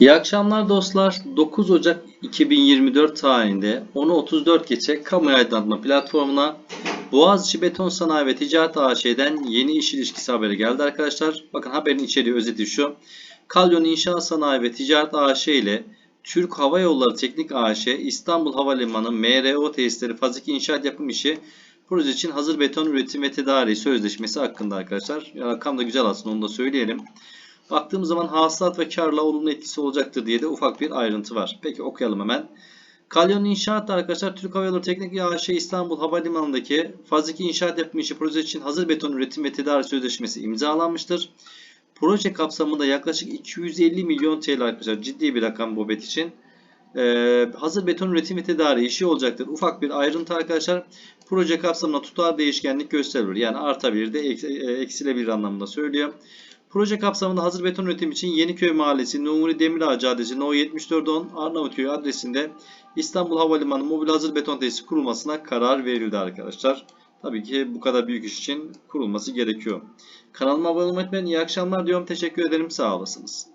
İyi akşamlar dostlar. 9 Ocak 2024 tarihinde 10.34 geçe kamu aydınlatma platformuna Boğaziçi Beton Sanayi ve Ticaret AŞ'den yeni iş ilişkisi haberi geldi arkadaşlar. Bakın haberin içeriği özeti şu. Kalyon İnşaat Sanayi ve Ticaret AŞ ile Türk Hava Yolları Teknik AŞ İstanbul Havalimanı MRO tesisleri fazik inşaat yapım işi proje için hazır beton üretim ve tedariği sözleşmesi hakkında arkadaşlar. Ya, rakam da güzel aslında onu da söyleyelim. Baktığımız zaman hasılat ve karla olumlu etkisi olacaktır diye de ufak bir ayrıntı var. Peki okuyalım hemen. Kalyon İnşaat da arkadaşlar Türk Hava Yolları Teknik AŞ İstanbul Havalimanı'ndaki fazlaki inşaat yapım işi proje için hazır beton üretim ve tedarik sözleşmesi imzalanmıştır. Proje kapsamında yaklaşık 250 milyon TL arkadaşlar ciddi bir rakam BOBET için. Ee, hazır beton üretim ve tedariği işi olacaktır. Ufak bir ayrıntı arkadaşlar. Proje kapsamında tutar değişkenlik gösterilir. Yani artabilir de e, eksilebilir anlamında söylüyor. Proje kapsamında hazır beton üretim için Yeniköy Mahallesi, Numuri Demirağ Caddesi, No 7410 Arnavutköy adresinde İstanbul Havalimanı mobil hazır beton tesisi kurulmasına karar verildi arkadaşlar. Tabii ki bu kadar büyük iş için kurulması gerekiyor. Kanalıma abone olmayı unutmayın. İyi akşamlar diyorum. Teşekkür ederim. Sağ olasınız.